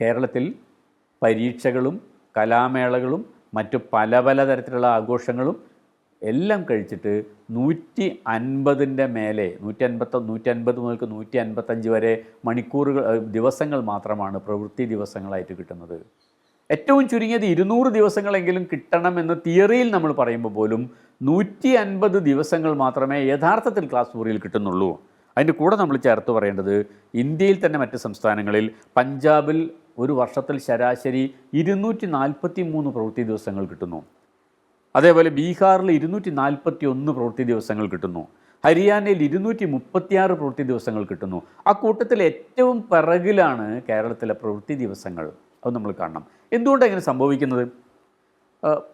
കേരളത്തിൽ പരീക്ഷകളും കലാമേളകളും മറ്റു പല പല തരത്തിലുള്ള ആഘോഷങ്ങളും എല്ലാം കഴിച്ചിട്ട് നൂറ്റി അൻപതിന്റെ മേലെ നൂറ്റി അൻപത്ത നൂറ്റി അൻപത് മുതൽക്ക് നൂറ്റി അൻപത്തഞ്ച് വരെ മണിക്കൂറുകൾ ദിവസങ്ങൾ മാത്രമാണ് പ്രവൃത്തി ദിവസങ്ങളായിട്ട് കിട്ടുന്നത്. ഏറ്റവും ചുരുങ്ങിയത് ഇരുന്നൂറ് ദിവസങ്ങളെങ്കിലും കിട്ടണമെന്ന് തിയറിയിൽ നമ്മൾ പറയുമ്പോൾ പോലും നൂറ്റി അൻപത് ദിവസങ്ങൾ മാത്രമേ യഥാർത്ഥത്തിൽ ക്ലാസ് മുറിയിൽ കിട്ടുന്നുള്ളൂ. അതിന്റെ കൂടെ നമ്മൾ ചേർത്ത് പറയേണ്ടത് ഇന്ത്യയിൽ തന്നെ മറ്റ് സംസ്ഥാനങ്ങളിൽ പഞ്ചാബിൽ ഒരു വർഷത്തിൽ ശരാശരി ഇരുന്നൂറ്റി നാൽപ്പത്തി മൂന്ന് പ്രവൃത്തി ദിവസങ്ങൾ കിട്ടുന്നു. അതേപോലെ ബീഹാറിൽ ഇരുന്നൂറ്റി നാൽപ്പത്തി ഒന്ന് പ്രവൃത്തി ദിവസങ്ങൾ കിട്ടുന്നു. ഹരിയാനയിൽ ഇരുന്നൂറ്റി മുപ്പത്തിയാറ് പ്രവൃത്തി ദിവസങ്ങൾ കിട്ടുന്നു. ആ കൂട്ടത്തിൽ ഏറ്റവും പിറകിലാണ് കേരളത്തിലെ പ്രവൃത്തി ദിവസങ്ങൾ. അത് നമ്മൾ കാണണം. എന്തുകൊണ്ടാണ് ഇങ്ങനെ സംഭവിക്കുന്നത്?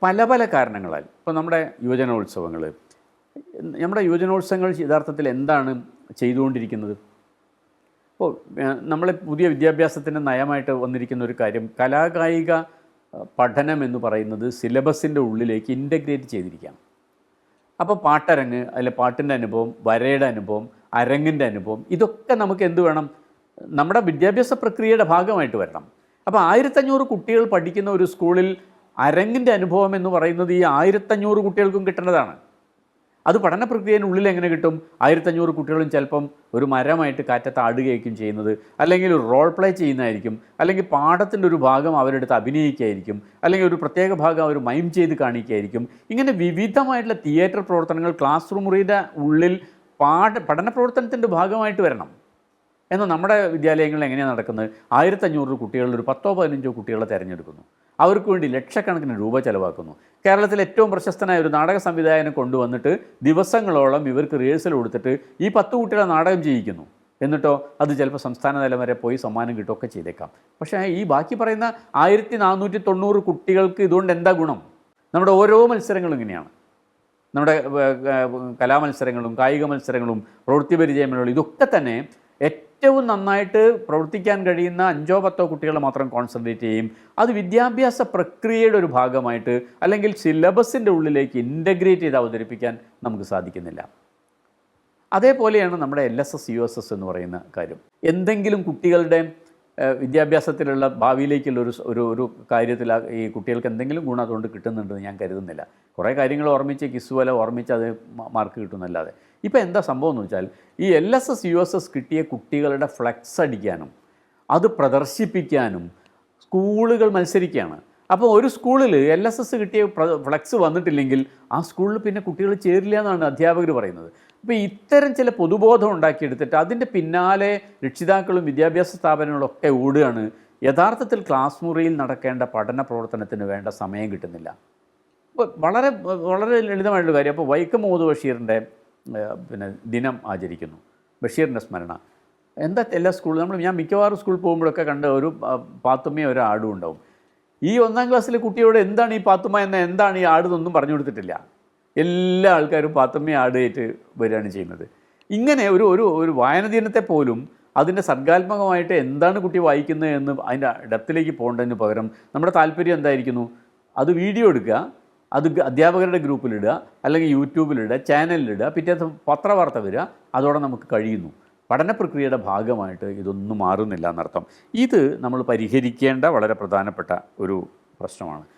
പല പല കാരണങ്ങളാൽ. ഇപ്പോൾ നമ്മുടെ യുവജനോത്സവങ്ങൾ. നമ്മുടെ യുവജനോത്സവങ്ങൾ യഥാർത്ഥത്തിൽ എന്താണ് ചെയ്തുകൊണ്ടിരിക്കുന്നത്? ഇപ്പോൾ നമ്മൾ പുതിയ വിദ്യാഭ്യാസത്തിന്റെ നയമായിട്ട് വന്നിരിക്കുന്ന ഒരു കാര്യം കലാകായിക പഠനം എന്ന് പറയുന്നത് സിലബസിന്റെ ഉള്ളിലേക്ക് ഇന്റഗ്രേറ്റ് ചെയ്തിരിക്കുകയാണ്. അപ്പോൾ പാട്ടരങ്ങ് അല്ലെ പാട്ടിന്റെ അനുഭവം വരയുടെ അനുഭവം അരങ്ങിന്റെ അനുഭവം ഇതൊക്കെ നമുക്ക് എന്ത് വേണം? നമ്മുടെ വിദ്യാഭ്യാസ പ്രക്രിയയുടെ ഭാഗമായിട്ട് വരണം. അപ്പോൾ ആയിരത്തഞ്ഞൂറ് കുട്ടികൾ പഠിക്കുന്ന ഒരു സ്കൂളിൽ അരങ്ങിന്റെ അനുഭവം എന്ന് പറയുന്നത് ഈ ആയിരത്തഞ്ഞൂറ് കുട്ടികൾക്കും കിട്ടേണ്ടതാണ്. അത് പഠന പ്രക്രിയയിനുള്ളിൽ എങ്ങനെ കിട്ടും? ആയിരത്തഞ്ഞൂറ് കുട്ടികളും ചിലപ്പം ഒരു മരമായിട്ട് കാറ്റത്ത് ആടുകയായിരിക്കും ചെയ്യുന്നത്. അല്ലെങ്കിൽ ഒരു റോൾ പ്ലേ ചെയ്യുന്നതായിരിക്കും. അല്ലെങ്കിൽ പാഠത്തിന്റെ ഒരു ഭാഗം അവരെടുത്ത് അഭിനയിക്കുകയായിരിക്കും. അല്ലെങ്കിൽ ഒരു പ്രത്യേക ഭാഗം അവർ മൈം ചെയ്ത് കാണിക്കുകയായിരിക്കും. ഇങ്ങനെ വിവിധമായിട്ടുള്ള തിയേറ്റർ പ്രവർത്തനങ്ങൾ ക്ലാസ് റൂം മുറിയുടെ ഉള്ളിൽ പാഠ പഠന പ്രവർത്തനത്തിന്റെ ഭാഗമായിട്ട് വരണം. എന്നാൽ നമ്മുടെ വിദ്യാലയങ്ങളിൽ എങ്ങനെയാണ് നടക്കുന്നത്? ആയിരത്തഞ്ഞൂറ് കുട്ടികളിൽ ഒരു പത്തോ പതിനഞ്ചോ കുട്ടികളെ തിരഞ്ഞെടുക്കുന്നു. അവർക്ക് വേണ്ടി ലക്ഷക്കണക്കിന് രൂപ ചെലവാക്കുന്നു. കേരളത്തിലെ ഏറ്റവും പ്രശസ്തനായ ഒരു നാടക സംവിധായകനെ കൊണ്ടുവന്നിട്ട് ദിവസങ്ങളോളം ഇവർക്ക് റിഹേഴ്സൽ കൊടുത്തിട്ട് ഈ പത്ത് കുട്ടികളെ നാടകം ചെയ്യിക്കുന്നു. എന്നിട്ടോ അത് ചിലപ്പോൾ സംസ്ഥാന തലം വരെ പോയി സമ്മാനം കിട്ടുകയൊക്കെ ചെയ്തേക്കാം. പക്ഷേ ഈ ബാക്കി പറയുന്ന ആയിരത്തി നാനൂറ്റി തൊണ്ണൂറ് കുട്ടികൾക്ക് ഇതുകൊണ്ട് എന്താ ഗുണം? നമ്മുടെ ഓരോ മത്സരങ്ങളും ഇങ്ങനെയാണ്. നമ്മുടെ കലാമത്സരങ്ങളും കായിക മത്സരങ്ങളും പ്രവൃത്തി പരിചയമേളകളും ഇതൊക്കെ തന്നെ ഏറ്റവും നന്നായിട്ട് പ്രവർത്തിക്കാൻ കഴിയുന്ന അഞ്ചോ പത്തോ കുട്ടികളെ മാത്രം കോൺസെൻട്രേറ്റ് ചെയ്യും. അത് വിദ്യാഭ്യാസ പ്രക്രിയയുടെ ഒരു ഭാഗമായിട്ട് അല്ലെങ്കിൽ സിലബസിന്റെ ഉള്ളിലേക്ക് ഇന്റഗ്രേറ്റ് ചെയ്ത് അവതരിപ്പിക്കാൻ നമുക്ക് സാധിക്കുന്നില്ല. അതേപോലെയാണ് നമ്മുടെ L S S U S S എന്ന് പറയുന്ന കാര്യം. എന്തെങ്കിലും കുട്ടികളുടെ വിദ്യാഭ്യാസത്തിലുള്ള ഭാവിയിലേക്കുള്ള ഒരു ഒരു ഒരു കാര്യത്തിൽ ഈ കുട്ടികൾക്ക് എന്തെങ്കിലും ഗുണം അതുകൊണ്ട് കിട്ടുന്നുണ്ടെന്ന് ഞാൻ കരുതുന്നില്ല. കുറേ കാര്യങ്ങൾ ഓർമ്മിച്ച് കിസ് പോലെ ഓർമ്മിച്ച് അത് മാർക്ക് കിട്ടുന്നല്ലാതെ. ഇപ്പോൾ എന്താ സംഭവം എന്ന് വെച്ചാൽ ഈ L S S U S S കിട്ടിയ കുട്ടികളുടെ ഫ്ലെക്സ് അടിക്കാനും അത് പ്രദർശിപ്പിക്കാനും സ്കൂളുകൾ മത്സരിക്കുകയാണ്. അപ്പോൾ ഒരു സ്കൂളിൽ എൽ എസ് എസ് കിട്ടിയ ഫ്ലക്സ് വന്നിട്ടില്ലെങ്കിൽ ആ സ്കൂളിൽ പിന്നെ കുട്ടികൾ ചേരില്ല എന്നാണ് അധ്യാപകർ പറയുന്നത്. അപ്പോൾ ഇത്തരം ചില പൊതുബോധം ഉണ്ടാക്കിയെടുത്തിട്ട് അതിന്റെ പിന്നാലെ രക്ഷിതാക്കളും വിദ്യാഭ്യാസ സ്ഥാപനങ്ങളും ഒക്കെ ഓടുകയാണ്. യഥാർത്ഥത്തിൽ ക്ലാസ് മുറിയിൽ നടക്കേണ്ട പഠന പ്രവർത്തനത്തിന് വേണ്ട സമയം കിട്ടുന്നില്ല. വളരെ വളരെ ലളിതമായിട്ടുള്ള കാര്യം. അപ്പോൾ വൈക്കം മുഹമ്മദ് ബഷീറിന്റെ പിന്നെ ദിനം ആചരിക്കുന്നു. ബഷീറിന്റെ സ്മരണ. എന്താ എല്ലാ സ്കൂളിലും? നമ്മൾ ഞാൻ മിക്കവാറും സ്കൂളിൽ പോകുമ്പോഴൊക്കെ കണ്ട ഒരു പാത്തുമ്മയും ഒരു ആടും ഉണ്ടാവും. ഈ ഒന്നാം ക്ലാസ്സിലെ കുട്ടിയോട് എന്താണ് ഈ പാത്തുമ്മ എന്ന എന്താണ് ഈ ആട് എന്നൊന്നും പറഞ്ഞു കൊടുത്തിട്ടില്ല. എല്ലാ ആൾക്കാരും പാത്തുമ്മ ആടായിട്ട് വരികയാണ് ചെയ്യുന്നത്. ഇങ്ങനെ ഒരു ഒരു ഒരു വായന ദിനത്തെ പോലും അതിന്റെ സർഗാത്മകമായിട്ട് എന്താണ് കുട്ടി വായിക്കുന്നത് എന്ന് അതിന്റെ ഡെപ്തിലേക്ക് പോകേണ്ടതിന് പകരം നമ്മുടെ താല്പര്യം എന്തായിരിക്കുന്നു? അത് വീഡിയോ എടുക്കുക അത് അധ്യാപകരുടെ ഗ്രൂപ്പിലിടുക അല്ലെങ്കിൽ യൂട്യൂബിലിടുക ചാനലിലിടുക പിറ്റേ പത്രവാർത്ത വരിക അതോടെ നമുക്ക് കഴിയുന്നു. പഠന പ്രക്രിയയുടെ ഭാഗമായിട്ട് ഇതൊന്നും മാറുന്നില്ല എന്നർത്ഥം. ഇത് നമ്മൾ പരിഹരിക്കേണ്ട വളരെ പ്രധാനപ്പെട്ട ഒരു പ്രശ്നമാണ്.